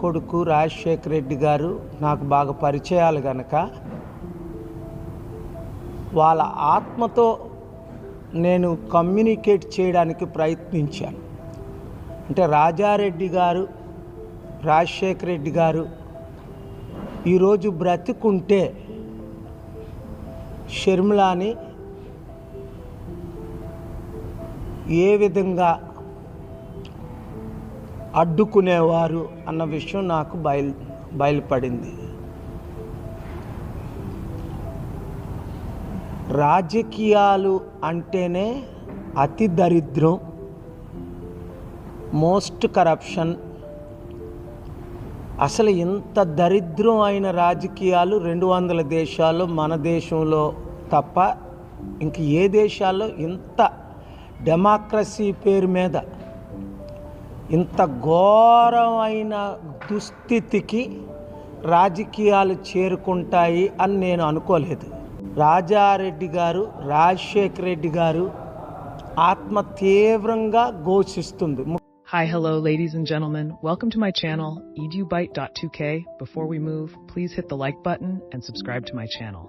కొడుకు రాజశేఖర రెడ్డి గారు నాకు బాగా పరిచయాలు గనక వాళ్ళ ఆత్మతో నేను కమ్యూనికేట్ చేయడానికి ప్రయత్నించాను. అంటే రాజారెడ్డి గారు రాజశేఖర రెడ్డి గారు ఈరోజు బ్రతికుంటే షర్మిలాని ఏ విధంగా అడ్డుకునేవారు అన్న విషయం నాకు బయలు బయలుపడింది. రాజకీయాలు అంటేనే అతి దరిద్రం మోస్ట్ కరప్షన్. అసలు ఇంత దరిద్రం అయిన రాజకీయాలు రెండు వందల దేశాల్లో మన దేశంలో తప్ప ఇంక ఏ దేశాల్లో ఇంత డెమోక్రసీ పేరు మీద ఇంత ఘోరమైన దుస్థితికి రాజకీయాలు చేరుకుంటాయి అని నేను అనుకోలేదు రాజారెడ్డి గారు రాజశేఖర్ రెడ్డి గారు ఆత్మ తీవ్రంగా ఘోషిస్తుంది Hi, hello, ladies and gentlemen. Welcome to my channel, edubite.2k. Before we move, please hit the like button and subscribe to my channel.